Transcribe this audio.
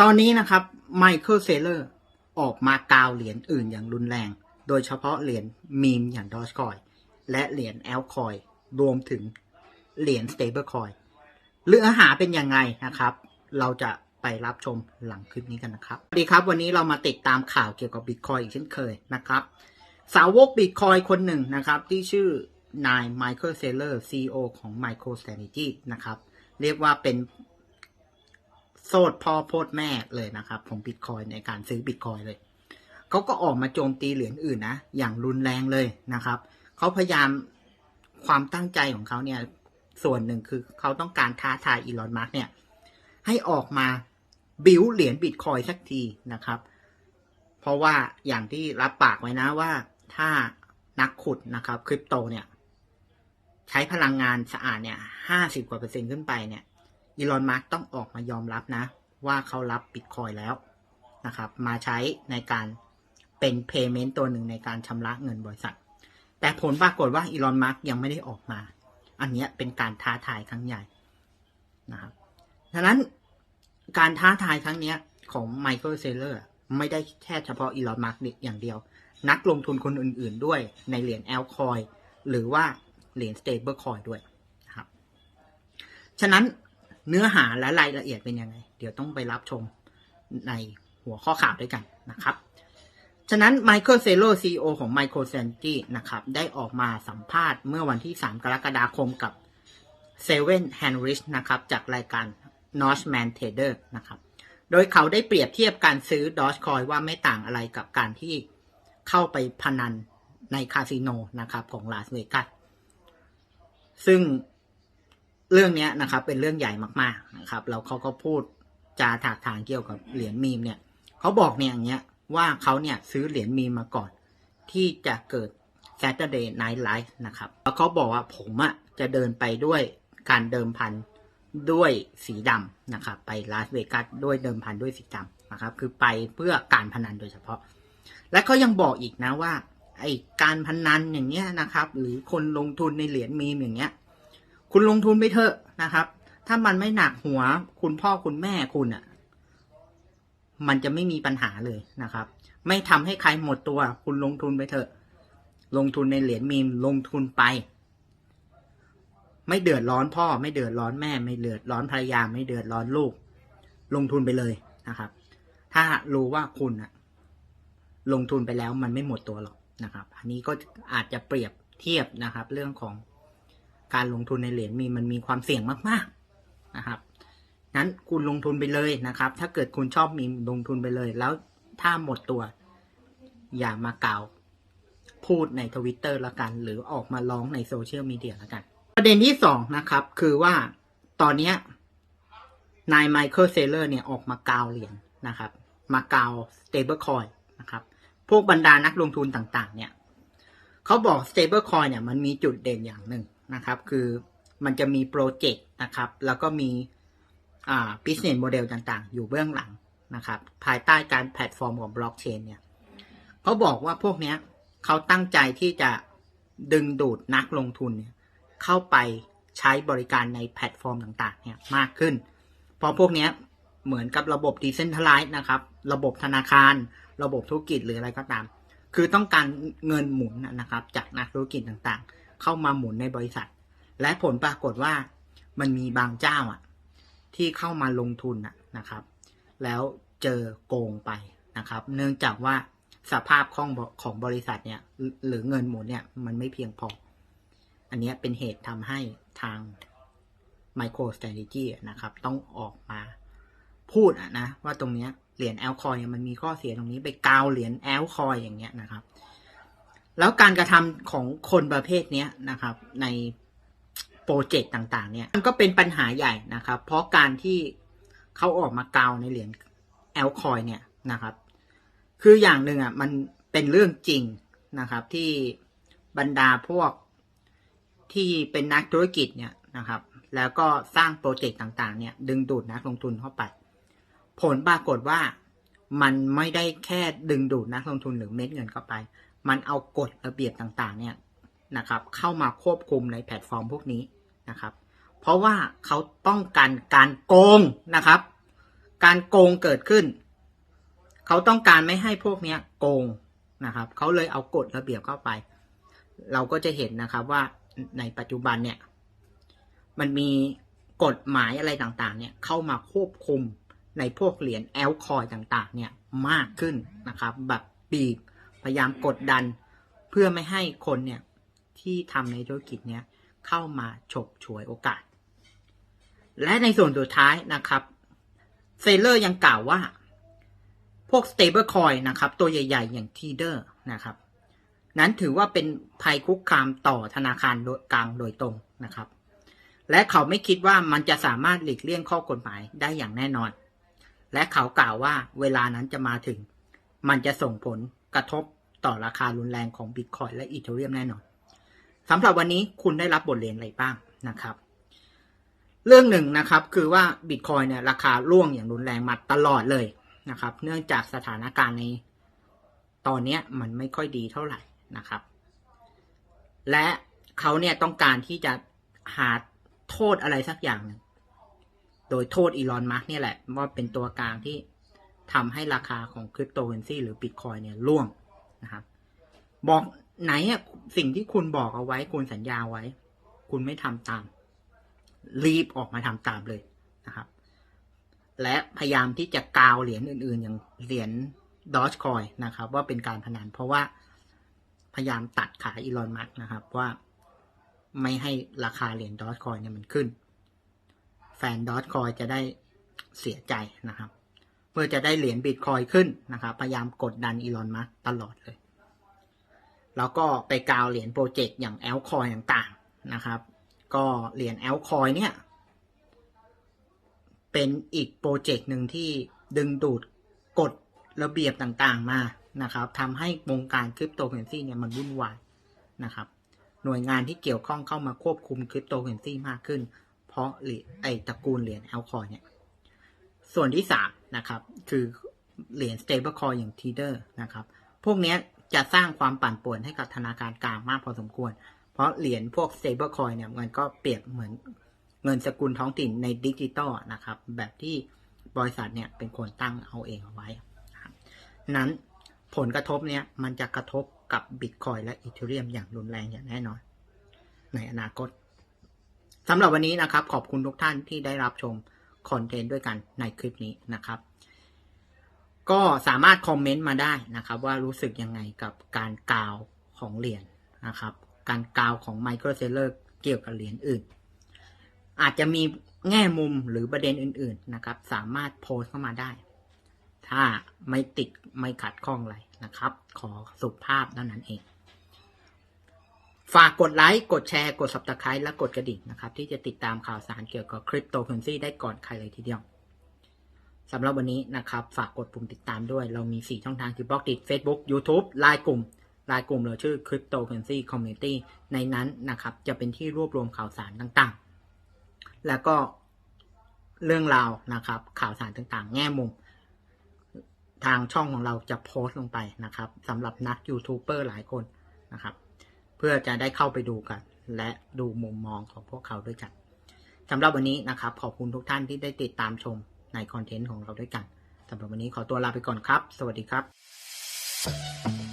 ตอนนี้นะครับไมเคิลเซเลอร์ออกมากาวเหรียญอื่นอย่างรุนแรง โดยเฉพาะเหรียญมีมอย่างดอ g คอยและเหรียญแอลคอยรวมถึงเหรียญสเตเบิลคอยเนื้อหาเป็นยังไงนะครับ เราจะไปรับชมหลังคลิปนี้กันนะครับสวัสดีครับ วันนี้เรามาติดตามข่าวเกี่ยวกับบิตคอยอีกเช่นเคยนะครับ สาวกบิตคอยคนหนึ่งนะครับ ที่ชื่อนายไมเคิลเซเลอร์ CEO ของ MicroStrategy นะครับ เรียกว่าเป็น โซดพ่อโพดแม่เลยนะครับของบิตคอยในการซื้อบิตคอยเลยเขาก็ออกมาโจมตีเหรียญอื่นนะ อย่างรุนแรงเลยนะครับเขาพยายามความตั้งใจของเขาเนี่ย ส่วนหนึ่งคือเขาต้องการท้าทายอีลอนมาร์กเนี่ย ให้ออกมาบิวเหรียญบิตคอยสักทีนะครับ เพราะว่าอย่างที่รับปากไว้นะว่าถ้านักขุดนะครับคริปโตเนี่ย ใช้พลังงานสะอาดเนี่ยห้าสิบกว่าเปอร์เซ็นต์ขึ้นไปเนี่ย อีลอนมาร์กต้องออกมายอมรับนะ ว่าเขารับบิตคอยแล้วนะครับ มาใช้ในการเป็นเพย์เมนต์ตัวหนึ่งในการชำระเงินบริษัท แต่ผลปรากฏว่าอีลอนมาร์กยังไม่ได้ออกมา อันนี้เป็นการท้าทายครั้งใหญ่นะครับฉะนั้นการท้าทายครั้งนี้ของไมเคิลเซเลอร์ไม่ได้แค่เฉพาะอีลอนมาร์กอย่างเดียว นักลงทุนคนอื่น ๆ ด้วยในเหรียญแอลคอยหรือว่าเหรียญสเตเบิลคอยด้วยนะครับ ฉะนั้น เนื้อหาและรายละเอียดเป็นยังไง เดี๋ยวต้องไปรับชมในหัวข้อข่าวด้วยกันนะครับ ฉะนั้น Michael s e l o CEO ของ MicroStrategy นะครับ ได้ออกมาสัมภาษณ์เมื่อวันที่ 3 กรกฎาคมกับ Seven Henrich นะครับ จากรายการ Northman Trader นะครับ โดยเขาได้เปรียบเทียบการซื้อ Dogecoin ว่าไม่ต่างอะไรกับการที่เข้าไปพนันในคาสิโนนะครับของลาสเวกัสซึ่ง เรื่องนี้นะครับ เป็นเรื่องใหญ่มากๆนะครับ แล้วเขาก็พูดจาถากถางเกี่ยวกับเหรียญมีมเนี่ยเขาบอกเนี่ยอย่างเงี้ยว่าเขาเนี่ยซื้อเหรียญมีมมาก่อน ที่จะเกิด Saturday Night Live นะครับ แล้วเขาบอกว่าผมอะจะเดินไปด้วยการเดิมพันด้วยสีดำนะครับ ไปลาสเวกัสด้วยเดิมพันด้วยสีดำนะครับ คือไปเพื่อการพนันโดยเฉพาะ และเขายังบอกอีกนะว่าไอการพนันอย่างเงี้ยนะครับ หรือคนลงทุนในเหรียญมีมอย่างเงี้ย คุณลงทุนไปเถอะนะครับ ถ้ามันไม่หนักหัว คุณพ่อคุณแม่คุณอะ่ะ มันจะไม่มีปัญหาเลยนะครับ ไม่ทำให้ใครหมดตัว คุณลงทุนไปเถอะ ลงทุนในเหรียญมีมลงทุนไป ไม่เดือดร้อนพ่อ ไม่เดือดร้อนแม่ ไม่เดือดร้อนภรรยา ไม่เดือดร้อนลูก ลงทุนไปเลยนะครับ ถ้ารู้ว่าคุณอะลงทุนไปแล้วมันไม่หมดตัวหรอกนะครับ อันนี้ก็อาจจะเปรียบเทียบนะครับ เรื่องของ การลงทุนในเหรียญมีมันมีความเสี่ยงมากๆนะครับงั้นคุณลงทุนไปเลยนะครับ ถ้าเกิดคุณชอบมีลงทุนไปเลย แล้วถ้าหมดตัว อย่ามากล่าวพูดในทวิตเตอร์ละกัน หรือออกมาร้องในโซเชียลมีเดียละกัน ประเด็นที่สองนะครับ คือว่าตอนนี้นายไมเคิลเซเลอร์เนี่ยออกมากาวเหรียญนะครับ มากาวสเตเบิลคอยนะครับ พวกบรรดานักลงทุนต่างๆ เนี่ยเขาบอก stable coin เนี่ยมันมีจุดเด่นอย่างหนึ่ง นะครับ คือมันจะมีโปรเจกต์นะครับ แล้วก็มีอ่า business model ต่างๆ อยู่เบื้องหลังนะครับ ภายใต้การแพลตฟอร์มของบล็อกเชนเนี่ยเขาบอกว่าพวกเนี้ยเขาตั้งใจที่จะดึงดูดนักลงทุนเนี่ยเข้าไปใช้บริการในแพลตฟอร์มต่างๆ เนี่ยมากขึ้น เพราะพวกเนี้ยเหมือนกับระบบ decentralized นะครับ ระบบธนาคาร ระบบธุรกิจหรืออะไรก็ตาม คือต้องการเงินหมุนนะครับ จากนักธุรกิจต่างๆ เข้ามาหมุนในบริษัท และผลปรากฏว่ามันมีบางเจ้าอะ ที่เข้ามาลงทุนนะครับ แล้วเจอโกงไปนะครับ เนื่องจากว่าสภาพของของบริษัทเนี่ย หรือเงินหมุนเนี่ย มันไม่เพียงพอ อันนี้เป็นเหตุทำให้ทาง Micro Strategy นะครับ ต้องออกมาพูดนะ ว่าตรงเนี้ยเหรียญแอลคอยมันมีข้อเสียตรงนี้ไปกาวเหรียญแอลคอยอย่างเงี้ยนะครับ แล้วการกระทำของคนประเภทเนี้ยนะครับในโปรเจกต์ต่างๆ เนี่ยมันก็เป็นปัญหาใหญ่นะครับ เพราะการที่เขาออกมากาวในเหรียญแอลคอยเนี่ยนะครับ คืออย่างหนึ่งอะมันเป็นเรื่องจริงนะครับ ที่บรรดาพวกที่เป็นนักธุรกิจเนี่ยนะครับ แล้วก็สร้างโปรเจกต์ต่างๆ เนี่ย ดึงดูดนักลงทุนเข้าไป ผลปรากฏว่ามันไม่ได้แค่ดึงดูดนักลงทุนหรือเม็ดเงินเข้าไป มันเอากฎระเบียบต่างๆ เนี่ยนะครับ เข้ามาควบคุมในแพลตฟอร์มพวกนี้นะครับ เพราะว่าเขาต้องการการโกงนะครับ การโกงเกิดขึ้น เขาต้องการไม่ให้พวกเนี้ยโกงนะครับ เขาเลยเอากฎระเบียบเข้าไป เราก็จะเห็นนะครับว่าในปัจจุบันเนี่ย มันมีกฎหมายอะไรต่างๆ เนี่ยเข้ามาควบคุมในพวกเหรียญแอลคอยต่างๆ เนี่ยมากขึ้นนะครับ แบบบีบ พยายามกดดันเพื่อไม่ให้คนเนี่ยที่ทำในธุรกิจเนี่ยเข้ามาฉกฉวยโอกาส และในส่วนสุดท้ายนะครับเซเลอร์ยังกล่าวว่า พวก stable coin นะครับ ตัวใหญ่ ๆ อย่าง Tether นะครับ นั้นถือว่าเป็นภัยคุกคามต่อธนาคารกลางโดยตรงนะครับ และเขาไม่คิดว่ามันจะสามารถหลีกเลี่ยงข้อกฎหมายได้อย่างแน่นอน และเขากล่าวว่าเวลานั้นจะมาถึง มันจะส่งผล กระทบต่อราคารุนแรงของบิตคอยและอีเทเรียมแน่นอนสำหรับวันนี้คุณได้รับบทเรียนอะไรบ้างนะครับ เรื่องหนึ่งนะครับคือว่าบิตคอยเนี่ยราคาร่วงอย่างรุนแรงมาตลอดเลยนะครับ เนื่องจากสถานการณ์ในตอนนี้มันไม่ค่อยดีเท่าไหร่นะครับ และเขาเนี่ยต้องการที่จะหาโทษอะไรสักอย่างหนึ่งโดยโทษอีลอนมัสเนี่ยแหละว่าเป็นตัวกลางที่ ทำให้ราคาของคริปโตเคอเรนซีหรือบิตคอยเนี่ยร่วงนะครับ บอกไหนอะสิ่งที่คุณบอกเอาไว้คุณสัญญาไว้ คุณไม่ทำตาม รีบออกมาทำตามเลยนะครับ และพยายามที่จะกาวเหรียญอื่น ๆ อย่างเหรียญดอ g คอยนะครับ ว่าเป็นการพนันเพราะว่าพยายามตัดขายอีลอนมัสนะครับว่าไม่ให้ราคาเหรียญดอ g คอยเนี่ยมันขึ้น แฟนดอ g คอยจะได้เสียใจนะครับ เพื่อจะได้เหรียญบิตคอยขึ้นนะครับพยายามกดดันอีลอนมัสตลอดเลย แล้วก็ไปกาวเหรียญโปรเจกต์อย่างแอลคอยต่างๆนะครับ ก็เหรียญแอลคอยเนี่ย เป็นอีกโปรเจกต์หนึ่งที่ดึงดูดกฎระเบียบต่างๆมานะครับทำให้วงการคริปโตเคอเรนซีเนี่ยมันวุ่นวายนะครับ หน่วยงานที่เกี่ยวข้องเข้ามาควบคุมคริปโตเคอเรนซีมากขึ้น เพราะเหรียญไอตระกูลเหรียญแอลคอยเนี่ย ส่วนที่สาม นะครับ คือเหรียญ stable coin อย่าง Tether นะครับ พวกนี้จะสร้างความปั่นป่วนให้กับธนาคารกลางมากพอสมควร เพราะเหรียญพวก stable coin เนี่ยมันก็เปรียบเหมือนเงินสกุลท้องถิ่นในดิจิตอลนะครับ แบบที่บริษัทเนี่ยเป็นคนตั้งเอาเองเอาไว้ นั้นผลกระทบเนี่ยมันจะกระทบกับบิตคอยและอีเทเรียมอย่างรุนแรงอย่างแน่นอน ในอนาคตสำหรับวันนี้นะครับ ขอบคุณทุกท่านที่ได้รับชม คอนเทนต์ด้วยกันในคลิปนี้นะครับ ก็สามารถคอมเมนต์มาได้นะครับ ว่ารู้สึกยังไงกับการกาวของเหรียญนะครับ การกาวของไมโครเซลเลอร์เกี่ยวกับเหรียญอื่น อาจจะมีแง่มุมหรือประเด็นอื่น ๆนะครับ สามารถโพสเข้ามาได้ ถ้าไม่ติดไม่ขัดข้องอะไรนะครับ ขอสุภาพเท่านั้นเอง ฝากกดไลค์ กดแชร์ กด subscribe และกดกระดิ่งนะครับ ที่จะติดตามข่าวสารเกี่ยวกับคริปโตเคอเรนซีได้ก่อนใครเลยทีเดียวสำหรับวันนี้นะครับ ฝากกดปุ่มติดตามด้วย เรามี 4 ช่องทางคือบล็อกดิ Facebook YouTube ไลน์กลุ่มไลน์กลุ่มเราชื่อ Cryptocurrency Community ในนั้นนะครับ จะเป็นที่รวบรวมข่าวสารต่างๆ แล้วก็เรื่องราวนะครับ ข่าวสารต่างๆ แง่มุม ทางช่องของเราจะโพสต์ลงไปนะครับสำหรับนักยูทูบเบอร์หลายคนนะครับ พื่อจะได้เข้าไปดูกัน และดูมุมมองของพวกเขาด้วยกันสำหรับวันนี้นะครับ ขอบคุณทุกท่านที่ได้ติดตามชมในคอนเทนต์ของเราด้วยกันสำหรับวันนี้ขอตัวลาไปก่อนครับ สวัสดีครับ